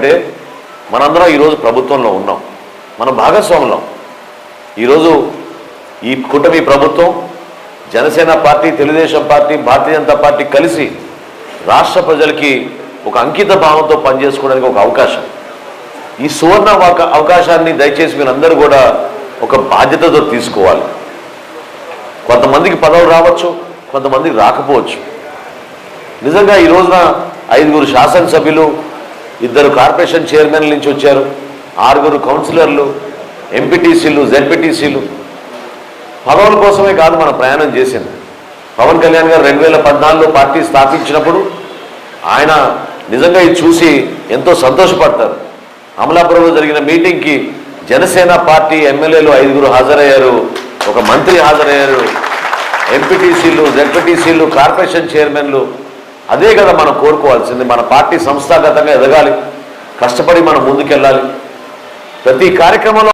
ఏంటంటే మనందరం ఈరోజు ప్రభుత్వంలో ఉన్నాం. మనం భాగస్వాములం. ఈరోజు ఈ కూటమి ప్రభుత్వం Janasena party Telugu Desam party Bharatiya Janata party కలిసి రాష్ట్ర ప్రజలకి ఒక అంకిత భావంతో పనిచేసుకోవడానికి ఒక అవకాశం. ఈ సువర్ణ అవకాశాన్ని దయచేసి మీరందరూ కూడా ఒక బాధ్యతతో తీసుకోవాలి. కొంతమందికి పదవులు రావచ్చు కొంతమందికి రాకపోవచ్చు. నిజంగా ఈ రోజున ఐదుగురు శాసనసభ్యులు ఇద్దరు కార్పొరేషన్ చైర్మన్ల నుంచి వచ్చారు. ఆరుగురు కౌన్సిలర్లు ఎంపీటీసీలు జెడ్పీటీసీలు. పదవుల కోసమే కాదు మన ప్రయాణం చేసింది. పవన్ కళ్యాణ్ గారు రెండు వేల పద్నాలుగులో పార్టీ స్థాపించినప్పుడు ఆయన నిజంగా ఇది చూసి ఎంతో సంతోషపడతారు. అమలాపురంలో జరిగిన మీటింగ్కి జనసేన పార్టీ ఎమ్మెల్యేలు ఐదుగురు హాజరయ్యారు. ఒక మంత్రి హాజరయ్యారు. ఎంపీటీసీలు జెడ్పీటీసీలు కార్పొరేషన్ చైర్మన్లు అదే కదా మనం కోరుకోవాల్సింది. మన పార్టీ సంస్థాగతంగా ఎదగాలి. కష్టపడి మనం ముందుకెళ్ళాలి. ప్రతి కార్యక్రమంలో